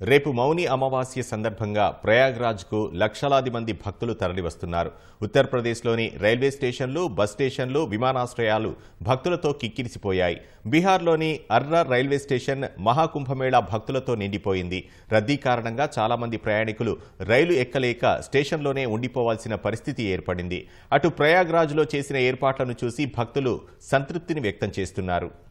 రేపు మౌని అమావాస్య సందర్భంగా ప్రయాగ్రాజ్కు లక్షలాది మంది భక్తులు తరలివస్తున్నారు. ఉత్తరప్రదేశ్లోని రైల్వే స్టేషన్లు బస్ స్టేషన్లు విమానాశ్రయాలు భక్తులతో కిక్కిరిసిపోయాయి. బీహార్లోని అర్రా రైల్వే స్టేషన్ మహాకుంభమేళా భక్తులతో నిండిపోయింది. రద్దీ కారణంగా చాలామంది ప్రయాణికులు రైలు ఎక్కలేక స్టేషన్లోనే ఉండిపోవాల్సిన పరిస్థితి ఏర్పడింది. అటు ప్రయాగ్రాజ్లో చేసిన ఏర్పాట్లను చూసి భక్తులు సంతృప్తిని వ్యక్తం చేస్తున్నారు.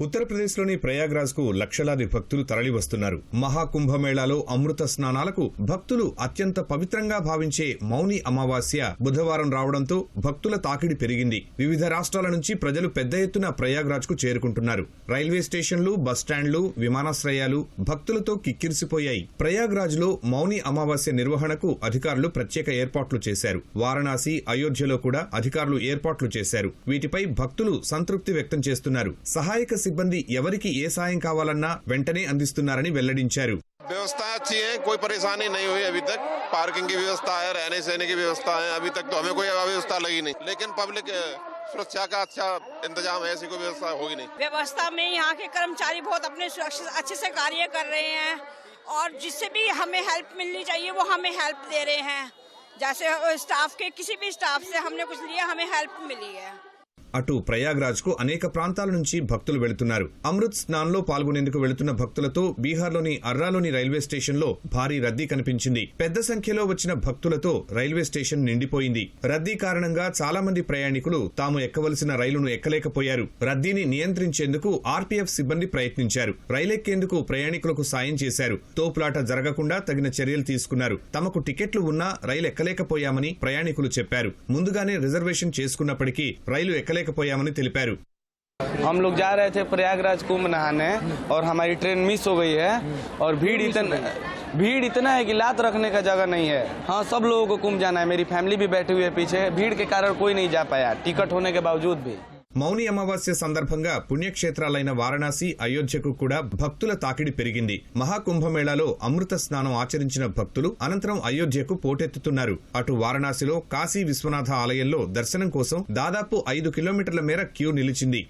ఉత్తరప్రదేశ్లోని ప్రయాగ్రాజ్కు లక్షలాది భక్తులు తరలివస్తున్నారు. మహాకుంభమేళాలో అమృత స్నానాలకు భక్తులు అత్యంత పవిత్రంగా భావించే మౌని అమావాస్య బుధవారం రావడంతో భక్తుల తాకిడి పెరిగింది. వివిధ రాష్ట్రాల నుంచి ప్రజలు పెద్ద ఎత్తున ప్రయాగ్రాజ్కు చేరుకుంటున్నారు. రైల్వే స్టేషన్లు బస్టాండ్లు విమానాశ్రయాలు భక్తులతో కిక్కిరిసిపోయాయి. ప్రయాగ్రాజ్లో మౌని అమావాస్య నిర్వహణకు అధికారులు ప్రత్యేక ఏర్పాట్లు చేశారు. వారణాసి అయోధ్యలో కూడా అధికారులు ఏర్పాట్లు చేశారు. వీటిపై భక్తులు సంతృప్తి వ్యక్తం చేస్తున్నారు. సహాయక సిబ్బంది ఎవరికి ఏ సాయం కావాలన్నా వెంటనే అందిస్తున్నారని వెల్లడించారు व्यवस्था अच्छी है कोई परेशानी नहीं हुई अभी तक पार्किंग की व्यवस्था है रहने सहने की व्यवस्था है अभी तक तो हमें कोई व्यवस्था लगी नहीं लेकिन पब्लिक अ, सुरक्षा का अच्छा इंतजाम है ऐसी कोई व्यवस्था होगी नहीं व्यवस्था में यहाँ के कर्मचारी बहुत अपने सुरक्षित अच्छे से कार्य कर रहे हैं और जिससे भी हमें हेल्प मिलनी चाहिए वो हमें हेल्प दे रहे हैं जैसे स्टाफ के किसी भी स्टाफ से हमने कुछ लिया हमें हेल्प मिली है అటు ప్రయాగ్రాజ్కు అనేక ప్రాంతాల నుంచి భక్తులు వెళుతున్నారు. అమృత్ స్నాన్లో పాల్గొనేందుకు వెళుతున్న భక్తులతో బీహార్లోని అర్రాలోని రైల్వే స్టేషన్లో భారీ రద్దీ కనిపించింది. పెద్ద సంఖ్యలో వచ్చిన భక్తులతో రైల్వే స్టేషన్ నిండిపోయింది. రద్దీ కారణంగా చాలా మంది ప్రయాణికులు తాము ఎక్కవలసిన రైలును ఎక్కలేకపోయారు. రద్దీని నియంత్రించేందుకు ఆర్పీఎఫ్ సిబ్బంది ప్రయత్నించారు. రైలెక్కేందుకు ప్రయాణికులకు సాయం చేశారు. తోపులాట జరగకుండా తగిన చర్యలు తీసుకున్నారు. తమకు టికెట్లు ఉన్నా రైలు ఎక్కలేకపోయామని ప్రయాణికులు చెప్పారు. ముందుగానే రిజర్వేషన్ చేసుకున్నప్పటికీ రైలు ఎక్కలేకపోయామని తెలిపారు हम लोग जा रहे थे प्रयागराज कुंभ नहाने और हमारी ट्रेन मिस हो गई है और भीड़ इतना भीड़ इतना है कि लात रखने का जगह नहीं है हाँ सब लोगों को कुंभ जाना है मेरी फैमिली भी बैठी हुई है पीछे भीड़ के कारण कोई नहीं जा पाया टिकट होने के बावजूद भी మౌని అమావాస్య సందర్భంగా పుణ్యక్షేత్రాలైన వారణాసి అయోధ్యకు కూడా భక్తుల తాకిడి పెరిగింది. మహాకుంభమేళాలో అమృత స్నానం ఆచరించిన భక్తులు అనంతరం అయోధ్యకు పోటెత్తుతున్నారు. అటు వారణాసిలో కాశీ విశ్వనాథ ఆలయంలో దర్శనం కోసం దాదాపు ఐదు కిలోమీటర్ల మేర క్యూ నిలిచింది.